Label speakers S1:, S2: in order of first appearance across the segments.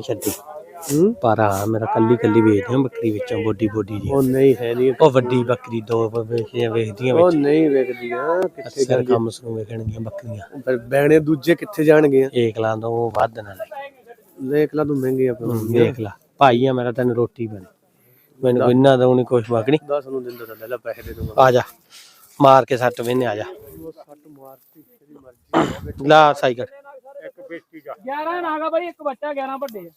S1: ਨਹੀਂ ਛੱਡੀ।
S2: ਹੂੰ?
S1: ਪਰ ਆ ਮੇਰਾ ਕੱਲੀ ਕੱਲੀ ਵੇਚਦੇ ਆ ਬੱਕਰੀ ਵਿੱਚੋਂ ਬੋਡੀ ਬੋਡੀ ਦੀ
S2: ਉਹ ਨਹੀਂ ਹੈ ਨਹੀਂ।
S1: ਉਹ ਵੱਡੀ ਬੱਕਰੀ ਦੋ ਵੇਚਦੀਆਂ ਵੇਚਦੀਆਂ
S2: ਉਹ
S1: ਵਿੱਚ।
S2: ਨਹੀਂ ਵੇਖਦੀਆਂ ਕਿੱਥੇ
S1: ਅਸਰ ਕੰਮ ਨੂੰ ਵੇਖਣਗੀਆਂ ਬੱਕਰੀਆਂ।
S2: ਪਰ ਬੈਣੇ ਦੂਜੇ ਕਿੱਥੇ ਜਾਣਗੇ
S1: ਏਕ ਲਾਂ ਤੋਂ ਉਹ ਵੱਧ ਨਾ ਲੈ।
S2: ਦੇਖ ਲਾ ਤੂੰ ਮਹਿੰਗੀਆਂ ਪਈਆਂ।
S1: ਦੇਖ ਲਾ। ਭਾਈ ਆ ਮੇਰਾ ਤੈਨੂੰ ਰੋਟੀ ਬਣੀ। ਮੈਨੂੰ ਕੋਈ ਇੰਨਾ ਦਉ ਨਹੀਂ ਕੁਛ ਬਾਕਣੀ।
S2: 10 ਨੂੰ ਦਿੰਦਾ ਤਾਂ ਲੈ ਲੈ ਪੈਸੇ ਦੇ ਦੂੰਗਾ।
S1: ਆ ਜਾ ਮਾਰ ਕੇ ਸੱਟ ਵੇਨੇ ਆ ਜਾ।
S2: ਸੱਟ ਮਾਰਤੀ ਤੇਰੀ ਮਰਜ਼ੀ
S1: ਲਾ ਸਾਈਕਲ।
S3: 11 ਨਾਗਾ ਬਾਈ ਇੱਕ ਬੱਚਾ 11 ਵੱਡੇ ਆ।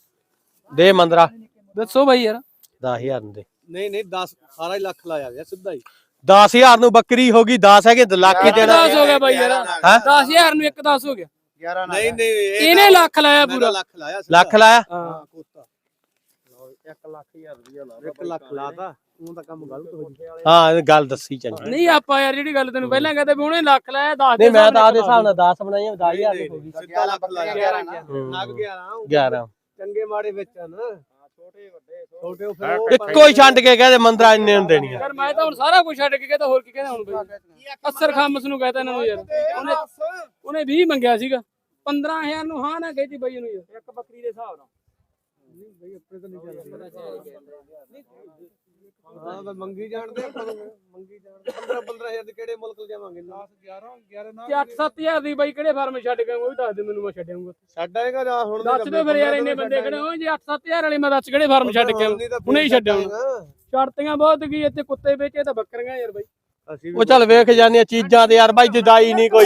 S1: ਦੇ ਮੰਦਰਾ।
S3: ਦੱਸੋ ਬਾਈ ਯਾਰ।
S1: 10000 ਨੂੰ ਦੇ।
S2: ਨਹੀਂ ਨਹੀਂ 10 ਸਾਰਾ ਹੀ ਲੱਖ ਲਾਇਆ ਯਾਰ ਸਿੱਧਾ ਹੀ।
S1: 10000 ਨੂੰ ਬੱਕਰੀ ਹੋ ਗਈ 10 ਹੈਗੇ ਲੱਖ ਹੀ ਦੇਣਾ।
S3: 10 ਹੋ ਗਿਆ ਬਾਈ ਯਾਰ।
S1: ਹੈਂ?
S3: 10000 ਨੂੰ ਇੱਕ 10 ਹੋ ਗਿਆ।
S2: 11 ਨਹੀਂ ਨਹੀਂ ਇਹ
S3: ਇਹਨੇ ਲੱਖ ਲਾਇਆ ਪੂਰਾ।
S2: ਲੱਖ ਲਾਇਆ।
S1: ਲੱਖ ਲਾਇਆ?
S3: ਹਾਂ।
S2: ਕੋਤਾ। 1 ਲੱਖ ਹਜ਼ਾਰ ਰੁਪਇਆ ਲਾ 1 ਲੱਖ ਲਾਤਾ ਉਹ ਤਾਂ ਕੰਮ ਗਲਤ ਹੋ ਗਿਆ
S1: ਹਾਂ ਇਹ ਗੱਲ ਦੱਸੀ ਚੰਗੀ
S3: ਨਹੀਂ ਆਪਾਂ ਯਾਰ ਜਿਹੜੀ ਗੱਲ ਤੈਨੂੰ ਪਹਿਲਾਂ ਕਹਿੰਦੇ ਵੀ ਉਹਨੇ ਲੱਖ ਲਾਇਆ 10
S1: ਨਹੀਂ ਮੈਂ ਤਾਂ ਆਦੇ ਹਿਸਾਬ ਨਾਲ 10 ਬਣਾਈਆਂ 10000 ਦੀ ਹੋ ਗਈ।
S2: ਸਿੱਧਾ ਲੱਖ ਲਾਇਆ।
S3: 11
S2: ਨਗ 11
S1: 11
S2: ਚੰਗੇ ਮਾੜੇ ਵਿੱਚ ਆ ਨਾ। ਛੋਟੇ ਵੱਡੇ ਛੋਟੇ। ਉਹ ਫਿਰ ਉਹ
S1: ਇੱਕੋ ਹੀ ਛੱਡ ਕੇ ਕਹਦੇ ਮੰਦਰਾ ਇੰਨੇ ਨੂੰ ਦੇਣੀਆਂ
S3: ਯਾਰ ਮੈਂ ਤਾਂ ਹੁਣ ਸਾਰਾ ਕੁਝ ਛੱਡ ਕੇ ਕਹਿੰਦਾ ਹੋਰ ਕੀ ਕਹਿੰਦਾ ਹੁਣ ਬਈ? ਅਸਰ ਖਾਮਸ ਨੂੰ ਕਹਤਾ ਇਹਨਾਂ ਨੂੰ ਯਾਰ। ਉਹਨੇ ਉਹਨੇ 20 ਮੰਗਿਆ ਸੀਗਾ। 15000 ਨੂੰ ਹਾਂ ਨਾ ਕਹਤੀ ਬਈ ਯਾਰ। ਇੱਕ ਬੱਕਰੀ ਦੇ ਹਿਸਾਬ ਨਾਲ।
S2: ਹਾਂ ਮੈਂ ਮੰਗੀ ਜਾਣਦੇ ਆਪਾਂ ਨੂੰ, ਮੰਗੀ ਜਾਣਦੇ 15 15000 ਦੇ ਕਿਹੜੇ ਮੁਲਕ ਜਾਵਾਂਗੇ 10 11 11
S3: ਤੇ 8-7000 ਦੀ ਬਾਈ ਕਿਹੜੇ ਫਾਰਮ ਛੱਡ ਕੇ ਆਊਂ ਉਹ ਵੀ ਦੱਸ ਦੇ ਮੈਨੂੰ ਮੈਂ ਛੱਡਾਂਗਾ
S2: ਛੱਡ ਆਏਗਾ ਜਾਂ ਹੁਣ
S3: ਦੱਸ ਦੇ ਫਿਰ ਯਾਰ ਇੰਨੇ ਬੰਦੇ ਖੜੇ ਹੋ ਜੇ? 8-7000 ਵਾਲੇ ਮੈਂ ਦੱਸ ਕਿਹੜੇ ਫਾਰਮ ਛੱਡ ਕੇ? ਹੁਣੇ ਹੀ ਸ਼ਰਤੀਆਂ ਬਹੁਤ ਕੀ ਇੱਥੇ ਕੁੱਤੇ ਵੇਚੇ ਤਾਂ ਬੱਕਰੀਆਂ ਯਾਰ ਬਾਈ।
S1: ਉਹ ਚੱਲ ਵੇਖ ਜਾਂਦੀਆਂ ਚੀਜ਼ਾਂ ਤੇ ਯਾਰ ਬਾਈ ਜਦਾਈ ਨਹੀਂ ਕੋਈ।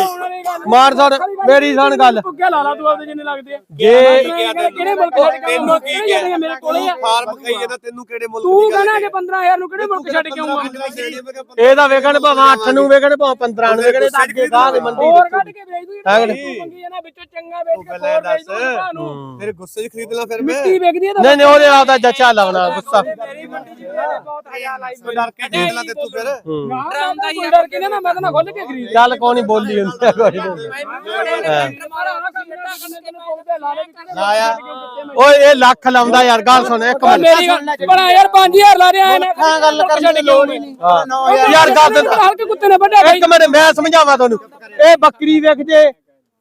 S1: ਮਾਰ ਸੁਣ ਮੇਰੀ ਸੁਣ ਗੱਲ।
S3: ਪੁੱਗਿਆ ਲਾ ਲਾ ਤੂੰ ਆਪਦੇ ਜਿੰਨੇ ਲੱਗਦੇ ਆ।
S1: ਜੇ
S3: ਕਿਹੜੇ ਮੁਲਕ ਛੱਡ ਕੇ
S2: ਤੈਨੂੰ? ਕੀ
S3: ਕਿਹੜੇ
S2: ਕਿਹਾ?
S3: ਜਿਹੜੇ ਮੇਰੇ ਕੋਲੇ ਆ?
S2: ਫਾਰਮ ਕਹੀ ਜਾਂਦਾ ਤੈਨੂੰ ਕਿਹੜੇ ਮੁਲਕ
S3: ਤੂੰ ਕਹਿੰਦਾ ਕਿ 15000 ਨੂੰ ਕਿਹੜੇ ਮੁਲਕ ਛੱਡ ਕੇ ਆਉਂਗਾ
S1: ਇਹ ਤਾਂ ਵੇਖਣ ਭਾਵੇਂ 8 ਨੂੰ ਵੇਖਣ ਭਾਵੇਂ 15 ਨੂੰ ਵੇਖਣ ਤਾਂ ਅੱਗੇ ਗਾਹ ਦੀ ਮੰਡੀ
S3: ਹੋਰ ਕੱਢ ਕੇ ਵੇਚ ਦੂੰ। ਤੂੰ ਮੰਗੀ ਜਾਣਾ ਵਿੱਚੋਂ ਚੰਗਾ ਵੇਚ ਕੇ ਹੋਰ ਵੇਚ
S2: ਦੱਸ।
S3: ਦੂੰ ਤੁਹਾਨੂੰ।
S2: ਫਿਰ ਗੁੱਸੇ 'ਚ ਖਰੀਦ ਲਾਂ ਫਿਰ ਮੈਂ?
S3: ਮਿੱਟੀ ਵੇਚਦੀ ਤਾਂ
S1: ਨਹੀਂ ਨਹੀਂ ਉਹਦੇ ਆਪ ਦਾ ਜੱਚਾ ਲਾਉਣਾ ਗੁੱਸਾ।
S3: ਮੇਰੀ ਮੰਡੀ ਚ ਬਹੁਤ ਹਜ਼ਾਰ ਲਾਈ
S2: ਡਰ ਕੇ ਖਰੀਦ ਲਾਂ ਤੇ ਤੂੰ ਫਿਰ।
S3: ਡਰਾਉਂਦਾ ਹੀ ਡਰ ਕੇ ਨਾ ਮੈਂ ਤਾਂ ਨਾ ਖੁੱਲ ਕੇ ਖਰੀਦ
S1: ਚੱਲ ਕੋਈ ਨਹੀਂ ਬੋਲੀ ਹੁੰਦੀ ਆ ਕੋਈ ਨਹੀਂ
S2: ਲਾਇਆ।
S1: ਓਏ ਇਹ ਲੱਖ ਲਾਉਂਦਾ ਯਾਰ ਗੱਲ ਸੁਣ ਇੱਕ ਮਿੰਟ
S3: ਗੱਲ ਬਣਾ ਯਾਰ 5000 ਲਾ ਰਿਹਾ ਇਹਨੇ
S2: ਹਾਂ ਗੱਲ ਕਰਨ ਦੀ ਲੋੜ ਹੀ ਨਹੀਂ।
S1: ਯਾਰ ਗੱਲ
S3: ਹਲਕੇ ਕੁੱਤੇ ਨੇ ਵੱਡਾ
S1: ਇੱਕ ਮਿੰਟ ਮੈਂ ਸਮਝਾਵਾਂ ਤੁਹਾਨੂੰ ਇਹ ਬੱਕਰੀ ਵੇਖ ਜੇ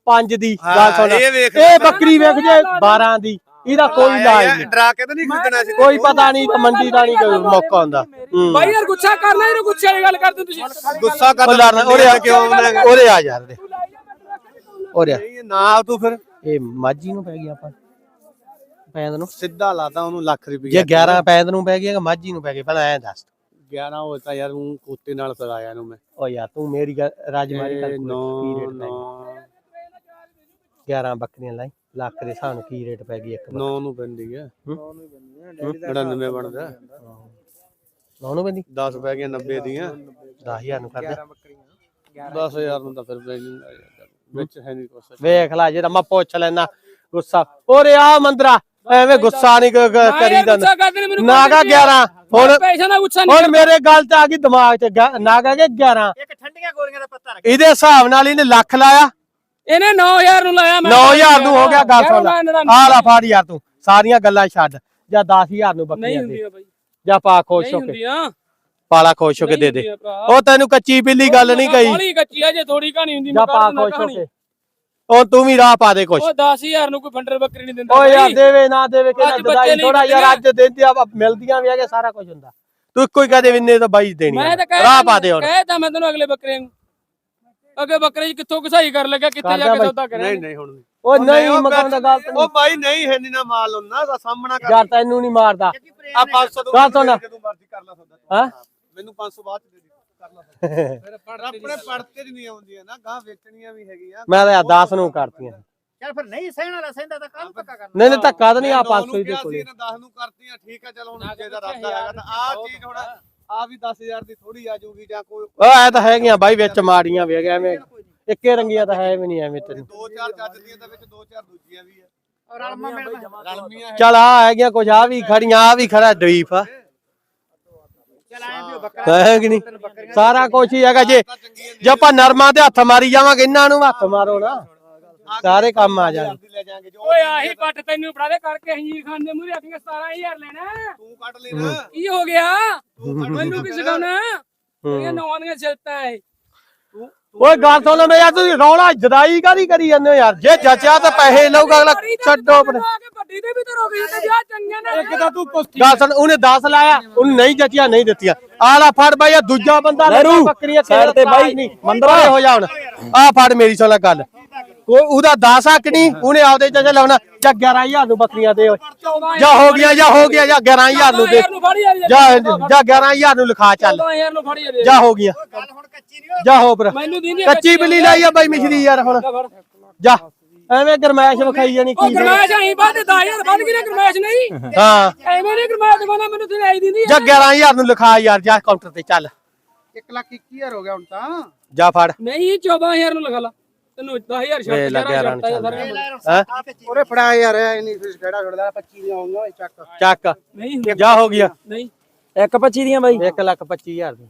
S1: 5 ਦੀ ਗੱਲ ਸੁਣ
S2: ਇਹ ਵੇਖ
S1: ਇਹ ਬੱਕਰੀ ਵੇਖ ਜੇ 12 ਦੀ ਇਹਦਾ ਕੋਈ ਇਲਾਜ ਨਹੀਂ
S2: ਡਰਾ ਕੇ ਤਾਂ ਨਹੀਂ ਖਰੀਦਣਾ ਸੀ
S1: ਕੋਈ ਪਤਾ ਨਹੀਂ ਮੰਡੀ ਦਾ ਨਹੀਂ ਕੋਈ ਮੌਕਾ ਹੁੰਦਾ
S3: ਬਾਈ ਯਾਰ ਗੁੱਸਾ ਕਰਨਾ ਇਹਨੂੰ ਗੁੱਸੇ ਵਾਲੀ ਗੱਲ ਕਰਦੇ ਤੁਸੀਂ।
S2: ਗੁੱਸਾ
S1: ਉਹ
S2: ਕਰ
S1: ਲੜਨਾ ਉਰੇ ਆ ਕਿਉਂ ਉਰੇ ਆ ਯਾਰ ਦੇ। ਉਰੇ ਆ
S2: ਨਾ ਤੂੰ ਫਿਰ।
S1: ਇਹ ਮਾਝੀ ਨੂੰ ਪੈ ਗਿਆ ਆਪਾਂ। ਪੈਂਦ ਨੂੰ।
S2: ਸਿੱਧਾ ਲਾਤਾ ਉਹਨੂੰ ਲੱਖ ਰੁਪਏ
S1: ਜੇ 11 ਪੈਂਦ ਨੂੰ ਪੈ ਗਿਆ ਕਿ ਮਾਝੀ ਨੂੰ ਪੈ ਗਿਆ ਪਹਿਲਾਂ ਐਂ ਦੱਸ।
S2: 11 ਹੋ ਤਾਂ ਯਾਰ ਉਹ ਕੋਤੇ ਨਾਲ ਸਰਾਇਆ ਨੂੰ ਮੈਂ।
S1: ਓ ਯਾਰ ਤੂੰ ਮੇਰੀ ਗੱਲ- ਰਾਜਮਾਰੀ ਕਰ
S2: ਨੌ
S1: ਕੀ ਰੇਟ ਪੈ
S2: ਨੌ।
S1: ਗਿਆ 11 ਬੱਕਰੀਆਂ ਲਾਈ ਲੱਖ ਦੇ ਹਿਸਾਬ ਨਾਲ ਕੀ ਰੇਟ ਪੈ ਗਈ ਇੱਕ ਬੱਕਰੀ?
S2: ਨੌ ਨੂੰ ਪੈਂਦੀ ਹੈ
S1: ਹੂੰ?
S2: 99 ਬਣਦਾ।
S1: ਨੂੰ ਪੈਂਦੀ?
S2: 10 ਪੈ ਗਿਆ 90 ਦੀਆਂ।
S1: 10000 ਨੂੰ ਕਰਦੇ।
S2: 10000 ਨੂੰ ਤਾਂ ਫਿਰ ਵਿੱਚ ਹੈ ਨਹੀਂ ਕੁਛ।
S1: ਵੇਖ ਲੈ ਜੇ ਮੈਂ ਪੁੱਛ ਲੈਣਾ ਗੁੱਸਾ। ਓਰੇ ਆ ਮੰਦਰਾ ਐਵੇਂ ਗੁੱਸਾ ਨਹੀਂ ਕਰੀ ਦਾ
S3: ਕਰਦੇ
S1: ਨਾਗਾ 11 ਹੁਣ
S3: ਪੈਸਾ ਦਾ ਗੁੱਸਾ ਨਹੀਂ
S1: ਹੁਣ ਮੇਰੇ ਗੱਲ ਚ ਆ ਗਈ ਦਿਮਾਗ ਚ ਗ- ਨਾਗਾ ਕੇ 11
S4: ਇੱਕ ਠੰਡੀਆਂ ਗੋਲੀਆਂ ਦਾ ਪੱਤਾ
S1: ਇਹਦੇ ਹਿਸਾਬ ਨਾਲ ਇਹਨੇ ਲੱਖ ਲਾਇਆ।
S3: ਇਹਨੇ 9000 ਨੂੰ ਲਾਇਆ ਮੈਂ
S1: 9000 ਨੂੰ ਹੋ ਗਿਆ ਗੱਲ ਸੁਣ
S3: ਦਾ
S1: ਆ ਲੈ ਫਾੜ ਯਾਰ ਤੂੰ। ਸਾਰੀਆਂ ਗੱਲਾਂ ਛੱਡ। ਜਾਂ 10000 ਨੂੰ
S3: ਨਹੀਂ
S1: ਬੱਕਰੀਆਂ ਦੇ।
S3: ਹੁੰਦੀਆਂ ਬਾਈ।
S1: ਜਾਂ ਪਾ ਖੁਸ਼ ਹੋ ਕੇ।
S3: ਹੁੰਦੀਆਂ।
S1: ਪਾਲਾ ਖੁਸ਼ ਹੋ ਕੇ ਦੇ ਦੇ। ਉਹ ਤੈਨੂੰ ਕੱਚੀ ਬਿੱਲੀ ਗੱਲ ਨਹੀਂ ਕਹੀ।
S3: ਬਾਹਲੀ ਕੱਚੀ ਆ ਜੇ ਥੋੜੀ ਕਹਾਣੀ ਹੁੰਦੀ
S1: ਜਾਂ ਪਾ ਖੁਸ਼ ਹੋ ਕੇ। ਉਹ ਤੂੰ ਵੀ ਰਾਹ ਪਾ ਦੇ ਕੁਛ
S3: ਉਹ 10000 ਨੂੰ ਕੋਈ ਫੰਡਰ ਬੱਕਰੀ ਨਹੀਂ ਦਿੰਦਾ
S1: ਓ ਯਾਰ। ਦੇਵੇ ਨਾ ਦੇਵੇ ਕਿ
S3: ਅੱਜ ਬੱਚੇ
S1: ਦਦਾਈ ਥੋੜਾ ਯਾਰ ਅੱਜ ਦਿੰਦੇ ਆ ਮਿਲਦੀਆਂ ਵੀ ਹੈਗੇ ਸਾਰਾ ਕੁਝ ਹੁੰਦਾ। ਤੂੰ ਇੱਕੋ ਹੀ ਕਹਦੇ ਵਿੰਨੇ ਤਾਂ ਬਾਈ ਦੇਣੀ
S3: ਮੈਂ ਤਾਂ
S1: ਆ। ਰਾਹ ਪਾ ਦੇ ਹੁਣ।
S3: ਮੈਂ ਤੈਨੂੰ ਅਗਲੇ ਬੱਕਰੇ ਨੂੰ। ਅੱਗੇ ਬੱਕਰੇ 'ਚ ਕਿੱਥੋਂ ਘਸਾਈ ਕਰ ਲੱਗਾ ਕਿੱਥੇ ਜਾ
S1: ਕਰਦਾ
S3: ਕੇ
S1: ਬਾਈ।
S3: ਸੌਦਾ ਕਰਿਆ।
S2: ਨਹੀਂ ਨਹੀਂ ਹੁਣ ਨਹੀਂ
S1: ਉਹ ਨਹੀਂ ਮਕਾਨ ਦਾ ਗੱਲ
S2: ਉਹ ਬਾਈ ਨਹੀਂ ਹੈ ਨਹੀਂ ਨਾ ਮਾਲ ਹੁੰਦਾ ਦਾ ਸਾਹਮਣਾ ਕਰ।
S1: ਯਾਰ ਤੈਨੂੰ ਨਹੀਂ ਮਾਰਦਾ।
S2: ਆ 500 ਤੋਂ
S1: ਗੱਲ ਸੁਣ।
S2: ਜਦੋਂ ਮਰਜ਼ੀ ਕਰ ਲਾ ਸੌਦਾ
S1: ਹਾਂ?
S2: ਮੈਨੂੰ 500 ਬਾਅਦ ਚ ਦੇ ਦੇ। ਕਰ ਲਾ ਸੌਦਾ। ਆਪਣੇ ਪੜਤੇ ਨਹੀਂ ਆਉਂਦੀਆਂ ਨਾ ਗਾਂ ਵੇਚਣੀਆਂ ਵੀ ਹੈਗੀਆਂ।
S1: ਮੈਂ ਤਾਂ 10 ਨੂੰ ਕਰਤੀਆਂ।
S4: ਚੱਲ ਫਿਰ ਨਹੀਂ ਸਹਿਣ ਵਾਲਾ ਸਹਿੰਦਾ ਤਾਂ ਕੱਲ ਪੱਕਾ ਕਰਨਾ?
S1: ਨਹੀਂ ਨਹੀਂ ਧੱਕਾ ਤਾਂ ਨਹੀਂ ਆ
S2: ਨੌ
S1: 500
S2: ਨੂੰ
S1: ਹੀ ਦੇ
S2: ਕਿਹਾ
S1: ਕੋਲੇ
S2: ਸੀ, ਇਹਨੇ 10 ਨੂੰ ਕਰਤੀਆਂ ਠੀਕ ਆ ਚਲ ਹੁਣ ਜੇ ਦਾ ਰਾਦਾ ਹੈਗਾ ਤਾਂ ਆ ਚੀਜ਼ ਹੁਣ ਆ ਵੀ 10000 ਦੀ ਥੋੜੀ ਆ ਜਾਊਗੀ ਜਾਂ ਕੋਈ
S1: ਓ ਐ ਤਾਂ ਹੈਗੀਆਂ ਬਾਈ ਵਿੱਚ ਮਾੜੀਆਂ ਵੀ ਹੈਗੇ ਐਵੇਂ ਇੱਕੇ ਰੰਗੀਆਂ ਤਾਂ ਹੈ ਵੀ ਨਹੀਂ ਐਵੇਂ ਤੈਨੂੰ।
S2: ਦੋ ਚਾਰ ਚੱਜ ਦੀਆਂ ਤਾਂ ਵਿੱਚ ਦੋ ਚਾਰ ਦੂਜੀਆਂ ਵੀ ਆ।
S4: ਔਰ ਰਲਮਾ ਮਿਲਦਾ
S2: ਰਲਮੀਆਂ ਹੈ
S1: ਚੱਲ ਆ ਹੈਗੀਆਂ ਕੁਝ ਆ ਵੀ ਖੜੀਆਂ ਆ ਵੀ ਖੜਾ ਦਵੀਪ ਆ।
S4: ਚੱਲ ਆਏ ਵੀ ਉਹ ਬੱਕਰਾ
S1: ਹੈ ਕਿ ਨਹੀਂ? ਸਾਰਾ ਕੁਝ ਹੀ ਹੈਗਾ ਜੇ ਜੇ ਆਪਾਂ ਨਰਮਾਂ ਤੇ ਹੱਥ ਮਾਰੀ ਜਾਵਾਂਗੇ ਇਹਨਾਂ ਨੂੰ ਹੱਥ ਮਾਰੋ ਨਾ। ਸਾਰੇ ਕੰਮ ਆ ਜਾਣ।
S2: ਦੀ ਲੈ ਜਾਾਂਗੇ ਜੋ
S3: ਓਏ ਆਹੀ ਪੱਟ ਤੈਨੂੰ ਫੜਾ ਦੇ ਕਰਕੇ ਹੰਜੀ ਖਾਨ ਦੇ ਮੂਹਰੇ ਆਖੀਆਂ 17000 ਲੈਣਾ।
S2: ਤੂੰ ਕੱਢ ਨਾ
S3: ਕੀ ਹੋ ਗਿਆ? ਮੈਨੂੰ ਕੀ ਸਿਖਾਉਣਾ? ਇਹ ਨੌਂ ਦੀਆਂ ਸਿਲਤਾਂ ਹੈ
S2: ਤੂੰ
S1: ਓਏ ਗੱਲ ਸੁਣ ਲੈ ਯਾਰ ਤੁਸੀਂ ਰੌਲਾ ਜਦਾਈ ਕਾਦੀ ਕਰੀ ਜਾਂਦੇ ਹੋ ਯਾਰ? ਜੇ ਜੱਜਿਆ ਤਾਂ ਪੈਸੇ ਲਊਗਾ ਅਗਲਾ ਛੱਡੋ ਪਰ
S3: ਵੱਡੀ ਤੇ ਵੀ ਤੇ ਰੋਕ ਤੇ ਜਾ ਚੰਗੀਆਂ ਨੇ ਇੱਕ ਤਾਂ ਤੂੰ ਕੁਸ਼ਤੀ
S1: ਗੱਲ ਸੁਣ ਉਹਨੇ 10 ਲਾਇਆ ਉਹਨੂੰ ਨਹੀਂ ਜੱਜਿਆ ਨਹੀਂ ਦਿੱਤੀਆਂ। ਆਲਾ ਫੜ ਬਾਈ ਆ ਦੂਜਾ ਬੰਦਾ
S5: ਨਹਿਰੂ,
S1: ਬੱਕਰੀਆਂ
S5: ਸਾਈਡ ਤੇ ਬਾਈ,
S1: ਮੰਦਰਾ।
S5: ਮੰਦਰਾ।
S1: ਹੋ ਜਾ ਹੁਣ। ਆ ਫੜ ਮੇਰੀ ਸੁਣ ਲੈ ਗੱਲ। ਉਹ ਉਹਦਾ 10 ਹੱਕ ਨਹੀਂ ਉਹਨੇ ਆਪਦੇ ਜੱਜ ਲਾਉਣਾ ਜਾਂ 11000 ਨੂੰ ਬੱਕਰੀਆਂ ਦੇ ਜਾਂ ਹੋ ਗਿਆ ਜਾਂ ਹੋ ਗਿਆ ਜਾਂ 11000 ਨੂੰ ਦੇ। ਜਾਂ ਜਾਂ। 11000 ਨੂੰ ਲਿਖਾ ਚੱਲ।
S3: 14000 ਨੂੰ ਫੜੀ
S1: ਜਾਂ। ਹੋ ਗਿਆ।
S4: ਗੱਲ ਹੁਣ ਕੱਚੀ ਨਹੀਂ
S1: ਜਾ ਹੋ ਪਰ
S3: ਮੈਨੂੰ ਦਿੰਦੀ
S1: ਕੱਚੀ ਬਿੱਲੀ ਲਾਈ ਆ ਬਾਈ ਮਿਸ਼ਰੀ ਯਾਰ ਹੁਣ। ਜਾ ਐਵੇਂ ਗਰਮੈਸ਼ ਵਿਖਾਈ ਜਾਣੀ
S3: ਉਹ
S1: ਕੀ
S3: ਗਰਮਾਸ਼ ਆਈ ਬਾਅਦ 10000 ਵੱਧ ਗਈ ਨਾ ਗਰਮਾਸ਼ ਨਹੀਂ
S1: ਹਾਂ।
S3: ਐਵੇਂ ਨਹੀਂ ਗਰਮਾਸ਼ ਦਵਾਨਾ ਮੈਨੂੰ ਤੇ ਆਈ ਦਿੰਦੀ
S1: ਜਾਂ 11000 ਨੂੰ ਲਿਖਾ ਯਾਰ ਜਾ ਕਾਊਂਟਰ ਤੇ ਚੱਲ।
S2: 1 ਲੱਖ 21000 ਹੋ ਗਿਆ ਹੁਣ ਤਾਂ।
S1: ਜਾ ਫੜ।
S3: ਨਹੀਂ 14000 ਨੂੰ ਲਗਾ ਲਾ। ਤੈਨੂੰ 10000 ਛੱਡ
S1: ਰਨ
S3: ਛੱਡ
S1: ਹੈ?
S2: ਉਹਰੇ ਫੜਾ ਯਾਰ ਇਹ ਨਹੀਂ ਫਿਰ ਕਿਹੜਾ ਛੱਡਦਾ 25 ਦੀਆਂ ਆਉਂਗਾ ਓਏ ਚੱਕ।
S1: ਚੱਕ।
S3: ਨਹੀਂ
S1: ਜਾ ਹੋ ਗਿਆ
S3: ਨਹੀਂ।
S5: ਇੱਕ 25 ਦੀਆਂ ਬਾਈ।
S1: 1 ਲੱਖ 25000 ਦੀ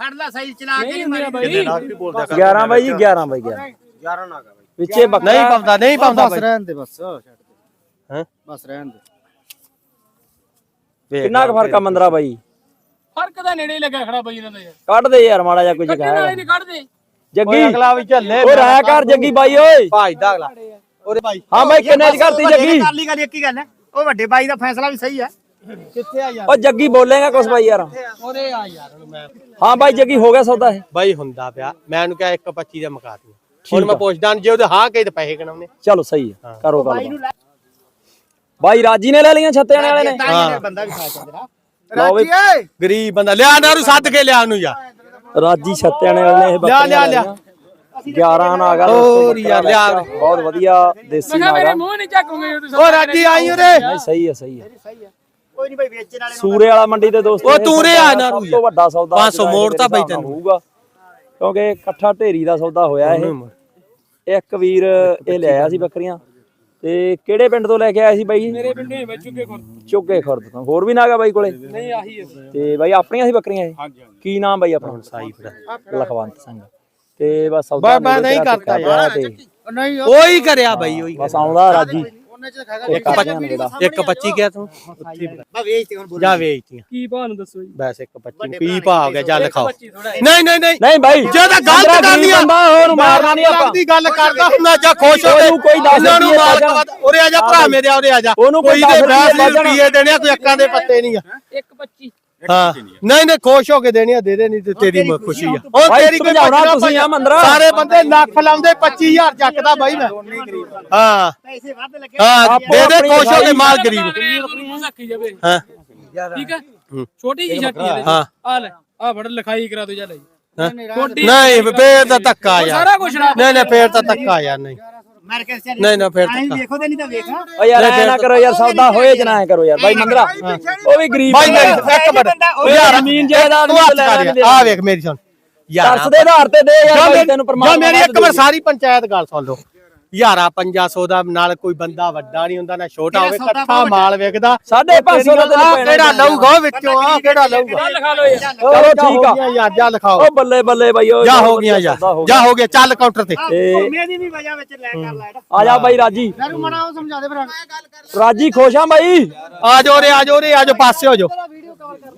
S4: ਫੜ ਲੈ ਸਹੀ ਚਲਾ ਕੇ
S3: ਨਹੀਂ
S4: ਮਾਰੀ।
S3: ਬਾਈ।
S1: ਵੀ ਬੋਲਦਾ
S5: 11 ਬਾਈ ਜੀ 11 ਬਾਈ 11
S2: 11 ਨਾ ਕਰ
S5: ਵਿੱਚੇ ਬੱਕਰਾ
S1: ਨਹੀਂ ਪਾਉਂਦਾ ਨਹੀਂ ਪਾਉਂਦਾ
S2: ਬਸ
S1: ਬਾਈ।
S2: ਰਹਿਣ ਦੇ ਬਸ ਛੱਡ ਦੇ।
S1: ਹੈਂ?
S2: ਬਸ ਰਹਿਣ ਦੇ।
S1: ਵੇਖ
S5: ਕਿੰਨਾ ਕੁ ਫ਼ਰਕ ਆ ਮੰਦਰਾ ਬਾਈ?
S3: ਫ਼ਰਕ ਤਾਂ ਨੇੜੇ ਹੀ ਲੱਗਾ ਖੜਾ ਬਈ ਇਹਨਾਂ ਦਾ ਯਾਰ।
S5: ਕੱਢ ਦੇ ਯਾਰ ਮਾੜਾ ਜਿਹਾ ਕੋਈ ਜਗ੍ਹਾ
S3: ਵਾਲੇ ਨਹੀਂ ਕੱਢਦੇ।
S5: ਜੱਗੀ।
S1: ਓਏ ਅਗਲਾ ਵੀ ਝੱਲੇ
S5: ਓ ਰਾਇਆ ਕਰ ਜੱਗੀ ਬਾਈ ਓਏ।
S1: ਭਾਜਦਾ ਅਗਲਾ। ਉਹਦੇ ਭਾਈ।
S5: ਹਾਂ ਬਾਈ ਕਿੰਨੇ ਦੀ ਕਰਤੀ ਜੱਗੀ?
S4: ਕਰ ਗੱਲ ਇੱਕ ਹੀ ਗੱਲ ਹੈ। ਉਹ ਵੱਡੇ ਬਾਈ ਦਾ ਫੈਸਲਾ ਵੀ ਸਹੀ ਹੈ।
S1: ਕਿੱਥੇ ਆ ਯਾਰ?
S5: ਓ ਜੱਗੀ ਬੋਲੇਗਾ ਕੁਛ ਬਾਈ ਯਾਰ।
S1: ਉਹਦੇ ਆ ਯਾਰ ਮੈਂ
S5: ਹਾਂ ਬਾਈ ਜੱਗੀ ਹੋ ਗਿਆ ਸੌਦਾ ਇਹ।
S1: ਬਾਈ ਹੁੰਦਾ ਪਿਆ। ਮੈਂ ਉਹਨੂੰ ਕਿਹਾ 125 ਦਾ ਮੁਕਾ ਦਿਓ ਹੁਣ ਮੈਂ ਪੁੱਛਦਾ ਜੇ ਉਹਦੇ ਹਾਂ ਕਹੇ ਤੇ ਪੈਸੇ ਗਣਾਉਣੇ
S5: ਚਲੋ ਸਹੀ ਹੈ। ਕਰੋ ਗੱਲ। ਬਾਈ ਰਾਜੀ ਨੇ ਲੈ ਲਈਆਂ ਛੱਤਿਆਂ ਵਾਲੇ ਨੇ?
S4: ਹੀ। ਬੰਦਾ ਵੀ ਖਾ
S5: ਬਈ
S2: ਏ
S1: ਗਰੀਬ ਬੰਦਾ। ਲਿਆ ਨਾ ਉਹਨੂੰ ਸੱਦ ਕੇ ਲਿਆ ਉਹਨੂੰ ਯਾਰ।
S5: ਰਾਜੀ ਛੱਤਿਆਂ ਵਾਲੇ ਨੇ ਇਹ
S1: ਲਿਆ, ਲਿਆ,
S5: ਬੱਕਰੀਆਂ
S1: ਲਿਆ।
S5: 11 ਨਾਗਾ
S1: ਹੋਰ ਯਾਰ, ਲਿਆ।
S5: ਬਹੁਤ ਵਧੀਆ ਦੇਸੀ
S3: ਮੈਂ ਕਿਹਾ ਮੇਰੇ
S5: ਨਾਗਾ
S3: ਮੂੰਹ ਨਹੀਂ ਚੱਕੂਗੇ ਤੁਸੀਂ
S1: ਓ ਰਾਜੀ ਆਈ ਉਰੇ।
S5: ਨਹੀਂ ਸਹੀ ਹੈ ਸਹੀ ਹੈ
S4: ਕੋਈ ਨਹੀਂ ਬਾਈ ਵੇਚਣ ਵਾਲੇ ਨੂੰ
S5: ਸੂਰੇ ਵਾਲਾ ਮੰਡੀ ਤੇ ਦੋਸਤੋ
S1: ਉਹ
S5: ਇਹ
S1: ਤੂੰ ਰੇ
S5: ਸੌਦਾ
S1: ਆ ਨਾ
S5: ਸਭ ਤੋਂ ਵੱਡਾ ਸੌਦਾ
S1: 500
S5: ਜਿਹੜਾ
S1: ਮੋੜ ਤਾਂ ਬਈ ਤੈਨੂੰ।
S5: ਹੋਊਗਾ। ਕਿਉਂਕਿ ਇਕੱਠਾ ਢੇਰੀ ਦਾ ਸੌਦਾ ਹੋਇਆ ਇਹ। ਇੱਕ ਵੀਰ ਇਹ ਲਿਆਇਆ ਸੀ ਬੱਕਰੀਆਂ। ਤੇ ਕਿਹੜੇ ਪਿੰਡ ਤੋਂ ਲੈ ਕੇ ਆਇਆ ਸੀ ਬਾਈ?
S3: ਮੇਰੇ ਪਿੰਡੇ ਵਿੱਚ ਚੁੱਕੇ ਖੁਰ
S5: ਚੁੱਗੇ ਖੁਰਦ ਤੋਂ। ਹੋਰ ਵੀ ਨਾਗਾ ਬਾਈ ਕੋਲੇ?
S3: ਨਹੀਂ ਆਹੀ ਹੈ।
S5: ਤੇ ਬਾਈ ਆਪਣੀਆਂ ਸੀ ਬੱਕਰੀਆਂ ਇਹ? ਕੀ ਨਾਮ ਬਾਈ ਆਪਣਾ?
S1: ਸਾਈ ਫੜਾ
S5: ਲਖਵੰਤ ਸਿੰਘ। ਤੇ ਬਸ ਸੌਦਾ
S1: ਨਹੀਂ
S5: ਤੇਰਾ
S1: ਕਰਤਾ
S5: ਤੇ
S2: ਨਹੀਂ
S1: ਉਹੀ ਕਰਿਆ ਬਾਈ ਉਹੀ
S5: ਬਸ ਆਉਂਦਾ ਰਾਜੀ।
S2: ਉਹਨੇ ਚ ਖਾਗਾ
S5: ਇੱਕ ਪੱਚੀਆਂ ਨੇੜਾ
S1: ਇੱਕ 25 ਗਿਆ ਤੂੰ? ਉੱਥੇ
S4: ਬਾ ਵੇਚਦੇ ਹੁਣ ਬੋਲ
S1: ਜਾ ਵੇਚਤੀਆਂ
S3: ਕੀ ਭਾਅ ਨੂੰ ਦੱਸੋ ਜੀ?
S1: ਬਸ ਇੱਕ 25 ਕੀ ਭਾਅ ਹੋ ਗਿਆ ਚੱਲ ਲਿਖਾਓ
S3: 25 ਥੋੜਾ
S1: ਨਹੀਂ ਨਹੀਂ ਨਹੀਂ।
S5: ਨਹੀਂ ਬਾਈ।
S1: ਜੇ ਤਾਂ ਗਲਤ ਕਰਨੀ ਆ
S5: ਬੰਦਾ ਉਹਨੂੰ ਮਾਰਨਾ ਨਹੀਂ ਆਪਾਂ।
S1: ਲੱਗਦੀ ਗੱਲ ਕਰਦਾ ਹੁੰਦਾ ਜਾਂ ਖੁਸ਼ ਹੋ
S5: ਉਹਨੂੰ ਕੋਈ ਦੱਸ
S1: ਮਾਰ
S5: ਪਾ
S1: ਕੇ ਉਰੇ ਆ ਜਾ ਭਰਾ ਮੇਰੇ ਆ ਉਰੇ ਆ ਜਾ।
S5: ਉਹਨੂੰ ਕੋਈ
S1: ਕੋਈ ਦੇ 10 ਰੁਪਏ ਦੇਣੇ ਕੋਈ ਅੱਕਾਂ ਦੇ ਪੱਤੇ ਨਹੀਂ ਆ।
S3: 125
S1: ਹਾਂ। ਨਹੀਂ ਨਹੀਂ ਖੁਸ਼ ਹੋ ਕੇ ਦੇਣੇ ਆ ਦੇ ਦੇ ਨਹੀਂ ਤੇ ਤੇਰੀ ਮ- ਖੁਸ਼ੀ ਆ।
S5: ਬਾਈ
S1: ਤੇਰੀ ਕੋਈ
S5: ਸਮਝਾਉਣਾ
S1: ਨਾ
S5: ਤੁਸੀਂ ਆ ਮੰਦਰਾ।
S1: ਸਾਰੇ ਬੰਦੇ ਲੱਖ ਲਾਉਂਦੇ 25000 ਚੱਕਦਾ ਬਾਈ ਮੈਂ। ਹਾਂ।
S4: ਪੈਸੇ ਵੱਧ ਲੱਗੇ।
S1: ਹਾਂ
S5: ਆਪੋ
S1: ਦੇ ਦੇ ਖੁਸ਼ ਹੋ ਕੇ। ਮਾਲ ਗਰੀਬ।
S3: ਮੂੰਹ ਸੱਕੀ ਜਾਵੇ।
S1: ਹਾਂ।
S3: ਠੀਕ ਹੈ। ਛੋਟੀ ਜੀ ਛੱਤੀ ਹੈ
S1: ਹਾਂ।
S3: ਆ ਲੈ ਆ ਫੜ ਲਿਖਾਈ ਕਰਾ ਦੋ ਜਾ ਲੈ।
S1: ਹਾਂ।
S3: ਛੋਟੀ
S1: ਨਹੀਂ ਫੇਰ ਤਾਂ ਧੱਕਾ ਯਾਰ।
S3: ਸਾਰਾ ਕੁਝ ਨਾ
S1: ਨਹੀਂ ਨਹੀਂ ਫੇਰ ਤਾਂ ਧੱਕਾ ਯਾਰ ਨਹੀਂ।
S4: ਮਾਰ ਕੇ ਚੱਲ
S1: ਨਹੀਂ ਨਾ ਫੇਰ
S4: ਆਈ
S1: ਧੱਕਾ
S4: ਦੇਖੋ ਤੇ ਨਹੀਂ ਤਾਂ ਵੇਖਾਂ।
S5: ਓ ਯਾਰ ਐ ਨਾ ਕਰੋ ਯਾਰ ਸੌਦਾ ਹੋਏ ਜਨਾ ਐ ਕਰੋ ਯਾਰ। ਬਾਈ ਮੰਦਰਾ। ਉਹ ਵੀ ਗਰੀਬ
S1: ਬਾਈ ਮੇਰੀ
S5: ਬੰਦਾ।
S1: ਇੱਕ ਮਿੰਟ
S5: ਉਹ ਯਾਰ ਜ਼ਮੀਨ ਜਾਇਦਾਦ
S1: ਤੂੰ ਹੱਥ ਕਰ ਯਾਰ ਆ ਵੇਖ ਮੇਰੀ ਸੁਣ। ਯਾਰ
S5: ਤਰਸ ਦੇ ਆਧਾਰ ਤੇ ਦੇ ਯਾਰ ਬਾਈ ਤੈਨੂੰ
S1: ਜਾਂ
S5: ਪਰਮਾਤਮਾ
S1: ਮੇਰੀ ਇੱਕ ਵਾਰ। ਸਾਰੀ ਪੰਚਾਇਤ ਗੱਲ ਸੁਣ ਲਓ। ਯਾਰਾ 500 ਦਾ ਨਾਲ ਕੋਈ ਬੰਦਾ ਵੱਡਾ ਨਹੀਂ ਹੁੰਦਾ ਨਾ ਛੋਟਾ ਹੋਵੇ ਇਕੱਠਾ ਮਾਲ
S5: ਪੰਜ ਸੌ ਦਾ ਤੈਨੂੰ
S1: ਆਹ
S5: ਪੈਣਾ
S1: ਕਿਹੜਾ ਲਊਗਾ ਉਹ ਵਿੱਚੋਂ? ਆ ਕਿਹੜਾ ਲਊਗਾ?
S3: ਲਿਖਾ ਲਓ ਯਾਰ
S5: ਚਲੋ ਠੀਕ ਆ।
S1: ਯਾਰ ਜਾ ਲਿਖਾਓ।
S5: ਉਹ ਬੱਲੇ ਬੱਲੇ ਬਾਈ ਉਹ
S1: ਜਾ ਹੋ ਗਿਆ ਯਾਰ। ਜਾ ਹੋ ਗਿਆ ਚੱਲ ਕਾਊਂਟਰ ਤੇ।
S5: ਤੇ
S4: ਮੇਰੀ ਵੀ ਵਜ੍ਹਾ ਵਿੱਚ ਲੈ ਕਰ ਲੈ
S5: ਆ ਜਾ ਬਾਈ ਰਾਜੀ।
S2: ਯਾਰ ਮਣਾ ਉਹ ਸਮਝਾ ਦੇ ਭਰਾ
S5: ਰਾਜੀ ਖੁਸ਼ ਆ ਬਾਈ?
S1: ਆ ਜਾਓ ਰੇ ਆ ਜਾਓ ਰੇ ਆ ਜਾਓ ਪਾਸੇ ਹੋ ਜਾਓ।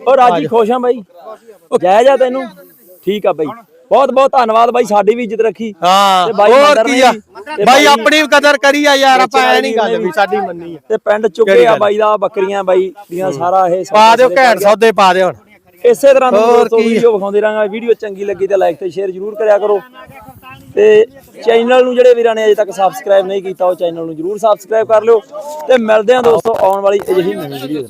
S5: ਉਹ ਰਾਜੀ ਖੁਸ਼ ਆ ਬਾਈ? ਜੈ ਜਾ ਤੈਨੂੰ? ਠੀਕ ਆ ਬਾਈ। ਬਹੁਤ ਬਹੁਤ ਧੰਨਵਾਦ ਬਾਈ ਸਾਡੀ ਵੀ ਇੱਜ਼ਤ ਰੱਖੀ।
S1: ਹਾਂ
S5: ਬਾਈ
S1: ਹੋਰ ਕੀ ਆ? ਆਪਣੀ ਕਦਰ ਕਰੀ ਆ ਯਾਰ ਆਪਾਂ ਐ ਨਹੀਂ ਗੱਲ ਵੀ ਸਾਡੀ ਮੰਨੀ ਆ।
S5: ਤੇ ਪਿੰਡ ਚੁੱਕੇ ਆ? ਬਾਈ ਦਾ ਬੱਕਰੀਆਂ ਬਾਈ ਦੀਆਂ ਸਾਰਾ ਇਹ
S1: ਪਾ ਦਿਓ ਘੈਂਟ ਸੌਦੇ ਪਾ ਦਿਓ ਹੁਣ।
S5: ਇਸੇ ਤਰ੍ਹਾਂ ਦੀ
S1: ਹੋਰ
S5: ਦੋਸਤੋ? ਵੀਡੀਓ ਵਿਖਾਉਂਦੇ ਰਹਾਂਗੇ। ਵੀਡੀਓ ਚੰਗੀ ਲੱਗੀ ਤਾਂ ਲਾਈਕ ਤੇ ਸ਼ੇਅਰ ਜ਼ਰੂਰ ਕਰਿਆ ਕਰੋ। ਤੇ ਚੈਨਲ ਨੂੰ ਜਿਹੜੇ ਵੀਰਾਂ ਨੇ ਅਜੇ ਤੱਕ ਸਬਸਕ੍ਰਾਈਬ ਨਹੀਂ ਕੀਤਾ ਉਹ ਚੈਨਲ ਨੂੰ ਜ਼ਰੂਰ ਸਬਸਕ੍ਰਾਈਬ ਕਰ ਲਿਓ। ਤੇ ਮਿਲਦੇ ਹਾਂ ਦੋਸਤੋ ਆਉਣ ਵਾਲੀ ਅਜਿਹੀ ਨਵੀਂ ਵੀਡੀਓ